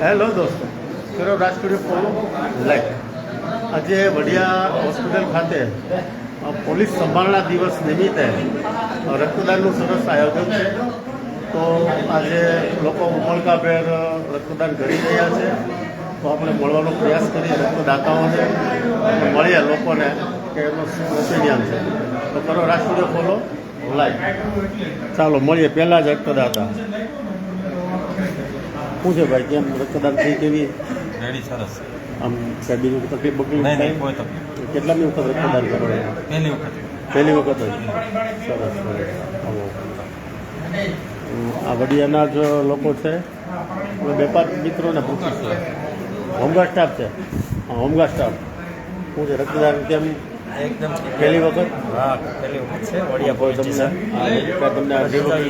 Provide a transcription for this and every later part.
Hello દોસ્તો. કરો રાજકીય ફોલો લાઈક આજે વડિયા હોસ્પિટલ ખાતે પોલીસ સંભાળના દિવસ નિમિત્તે રક્તદાનનું સરસ આયોજન છે. તો આજે લોકો ઉમળકાભેર રક્તદાન કરી રહ્યા છે. તો આપણે મળવાનો પ્રયાસ કરીએ રક્તદાતાઓને. મળીએ લોકોને કે એનો શું ઓપિનિયન છે. તો કરો રાજકીય ફોલો લાઈક ચાલો મળીએ પહેલાં જ રક્તદાતા. શું છે ભાઈ કેમ રક્તદાન થઈ કેવી? રેડી સરસ. આમ કઈ બીજું તકલીફ બકલીફ નહીં નહીં કાંઈ? તકલીફ કેટલામી વખત રક્તદાન કરો પહેલી વખત પહેલી વખત જ? સરસ સરસ. આ વડિયાના જ લોકો છે? વેપાર બે પાંચ મિત્રોને પૂછીશ. હોમગાર્ડ સ્ટાફ છે? Home guard staff. શું છે રક્તદાન કેમ એકદમ પહેલી વખત? હા પહેલી વખત છે. વડિયા કોઈ તમને. તમને કોઈ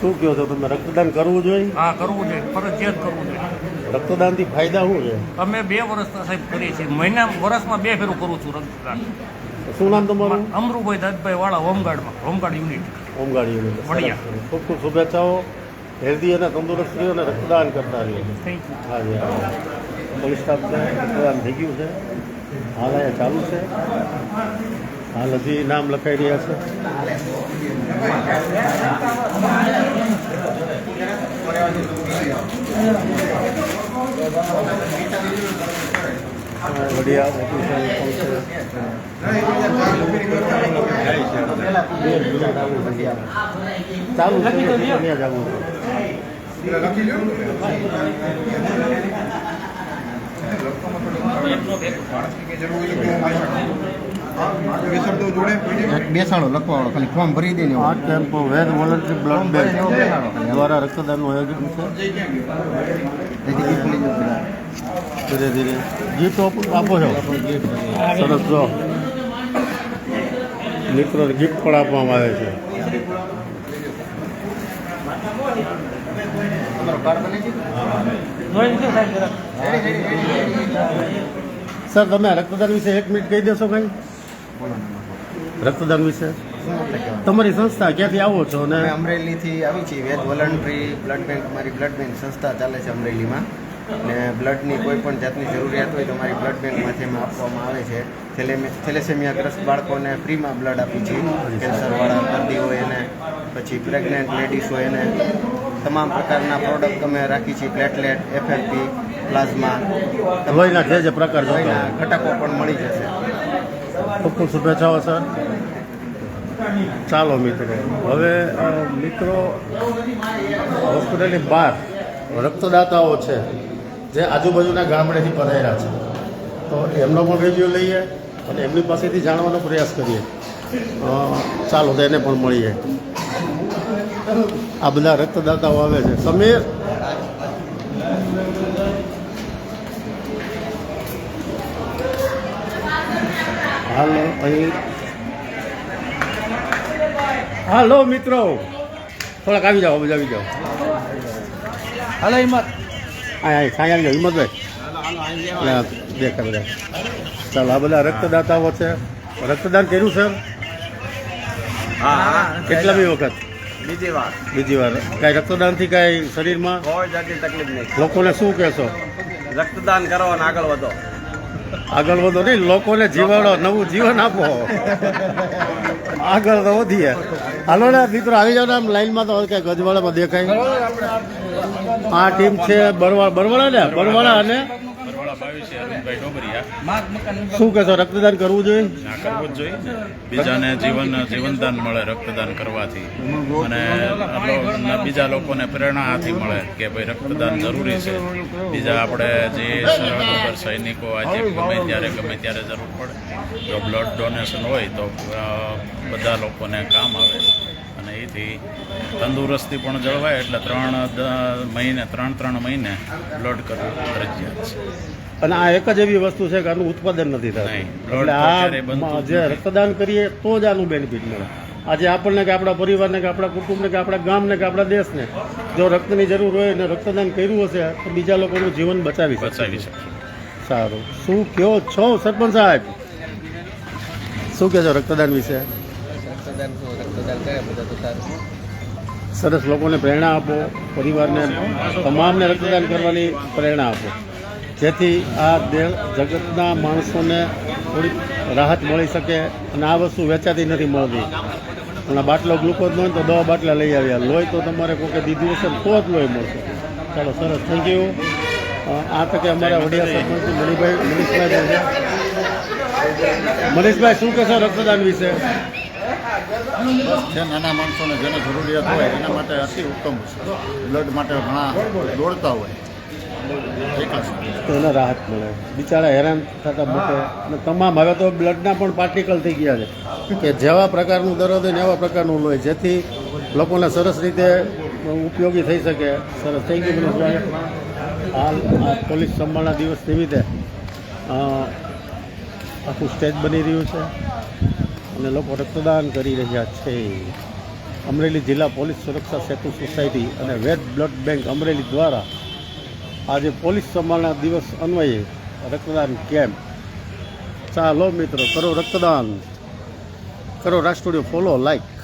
શું કહો છો તમે? રક્તદાન કરવું જોઈએ? હા કરવું જોઈએ. ફરજિયાત કરવું જોઈએ. રક્તદાનથી ફાયદા શું છે? અમે બે વર્ષના સાહેબ કરીએ છીએ. મહિના વર્ષમાં બે ફેરું કરું છું રક્તદાન. શું નામ તમારું? અમરુભાઈ દાદભાઈ વાળા હોમગાર્ડમાં home guard unit. Home guard unit. Vadia. ખૂબ ખૂબ શુભેચ્છાઓ. હેલ્ધી અને તંદુરસ્ત રહ્યો અને રક્તદાન કરતા રહ્યો થેન્ક હા જી પોલીસ સ્ટાફ છે રક્તદાન થઈ ગયું છે. હાલ અહીંયા ચાલુ છે. હાલ હજી નામ લખાઈ રહ્યા છે. વડિયા ઓફિસર પણ છે. ચાલુ છે. જવું છે બેસાડો લખવાવાળો ખાલી ફોર્મ ભરી દે આ camp Ved voluntary blood bank દ્વારા રક્તદાનનું આયોજન છે. ધીરે ધીરે. ગીફ્ટ આપો છો? સરસ જો. મિત્રો ગિફ્ટ પણ આપવામાં આવે છે. સર તમે રક્તદાન વિશે એક મિનિટ કહી દેશો કઈ રક્તદાન વિશે. તમારી સંસ્થા ક્યાંથી આવો છો અને અમે અમરેલીથી આવી છીએ. વેદ વોલન્ટરી બ્લડ બેંક મારી બ્લડ બેંક સંસ્થા ચાલે છે અમરેલીમાં. ને બ્લડની કોઈ પણ જાતની જરૂરિયાત હોય તો મારી બ્લડ બેંકમાંથી અમે આપવામાં આવે છે. થેલેસેમિયાગ્રસ્ત બાળકોને ફ્રીમાં બ્લડ આપી છીએ કેન્સરવાળા દર્દી હોય એને પછી પ્રેગ્નેન્ટ લેડીઝ હોય એને તમામ પ્રકારના પ્રોડક્ટ અમે રાખી છીએ પ્લેટલેટ એફએલપી પ્લાઝમા લોહીના જે જે પ્રકાર લોહીના ઘટકો પણ મળી જશે. ખૂબ ખૂબ શુભેચ્છાઓ સર. ચાલો મિત્રો. હવે મિત્રો હોસ્પિટલની બહાર રક્તદાતાઓ છે જે આજુબાજુના ગામડેથી પધાર્યા છે. તો એમનો પણ રિવ્યૂ લઈએ. અને એમની પાસેથી જાણવાનો પ્રયાસ કરીએ. ચાલો તો એને પણ મળીએ. આ બધા રક્તદાતાઓ આવે છે. સમીર? હાલો અહીં. હાલો મિત્રો. થોડાક આવી જાઓ બધા આવી જાઓ. હાલો હિંમત. હા હા સાંઈ આવી જાઓ હિંમતભાઈ. દેખાય દેખા બધા. ચાલો આ બધા રક્તદાતાઓ છે. રક્તદાન કર્યું સર? કેટલામી વખત? બીજી વાર. બીજી વાર. કાંઈ રક્તદાનથી કાંઈ શરીરમાં? કોઈ જાતની તકલીફ નહીં. લોકોને શું કહેશો? રક્તદાન કરો અને આગળ વધો. આગળ વધો નહીં લોકોને જીવાડો નવું જીવન આપો. આગળ તો વધીએ. હાલો ને મિત્રો આવી જાવ ને આમ લાઈનમાં તો કઈ ગજવાડામાં દેખાય આ ટીમ છે બરવાળા બરવાળા ને બરવાળા અને શું કહેશો રક્તદાન કરવું જોઈએ? ના કરવું જ જોઈએ. બીજાને જીવન જીવનદાન મળે રક્તદાન કરવાથી. અને બીજા લોકોને પ્રેરણા આથી મળે કે ભાઈ રક્તદાન જરૂરી છે. બીજા આપણે જે સરહદ ઉપર સૈનિકો આજે ગમે ત્યારે ગમે ત્યારે જરૂર પડે. જો બ્લડ ડોનેશન હોય તો બધા લોકોને કામ આવે. અને એથી તંદુરસ્તી પણ જળવાય. એટલે ત્રણ મહિને ત્રણ ત્રણ મહિને બ્લડ કરવું ફરજિયાત છે. અને આ એક જ એવી વસ્તુ છે કે આનું ઉત્પાદન નથી થતું. એટલે આ જે રક્તદાન કરીએ તો જ આનું બેનિફિટ મળે. આજે આપણને કે આપણા પરિવારને કે આપણા કુટુંબને કે આપણા ગામને કે આપણા દેશને જો રક્તની જરૂર હોય અને રક્તદાન કર્યું હશે તો બીજા લોકોનું જીવન બચાવી બચાવી શકશું. સારું. શું કયો છો સરપંચ સાહેબ? શું કહે છો રક્તદાન વિશે? રક્તદાન રક્તદાન કરે બધા તો સારું. સરસ લોકોને પ્રેરણા આપો પરિવારને તમામને રક્તદાન કરવાની પ્રેરણા આપો. જેથી આ દેહ જગતના માણસોને થોડીક રાહત મળી શકે અને આ વસ્તુ વેચાતી નથી મળતી. અને બાટલો ગ્લુકોઝ હોય તો દવા બાટલા લઈ આવ્યા. લોહી તો તમારે કોકે દીધું હશે તો જ લોહી મળશે. ચાલો, સરસ. થેન્ક યુ આ તકે અમારા વડિયા સરપંચ મણિભાઈ મનીષભાઈ મનીષભાઈ, શું કહેશો રક્તદાન વિશે? જે નાના માણસોને જેને જરૂરિયાત હોય એના માટે અતિ ઉત્તમ છે. બ્લડ માટે ઘણા દોડતા હોય. તો એને રાહત મળે. બિચારા હેરાન થતા મોટે અને તમામ હવે તો બ્લડના પણ પાર્ટિકલ થઈ ગયા છે. કે જેવા પ્રકારનું દર્દ હોય ને એવા પ્રકારનું લોહી. જેથી લોકોને સરસ રીતે ઉપયોગી થઈ શકે. સરસ થઈ ગયું હાલ આ પોલીસ સંભાળના દિવસ નિમિત્તે આખું સ્ટેજ બની રહ્યું છે. અને લોકો રક્તદાન કરી રહ્યા છે. અમરેલી જિલ્લા પોલીસ સુરક્ષા સેતુ સોસાયટી અને વેટ બ્લડ બેંક અમરેલી દ્વારા આજે પોલીસ સંભાળના દિવસ અન્વયે રક્તદાન કેમ્પ. ચાલો મિત્રો, કરો રક્તદાન. કરો રાજ સ્ટુડિયો ફોલો લાઈક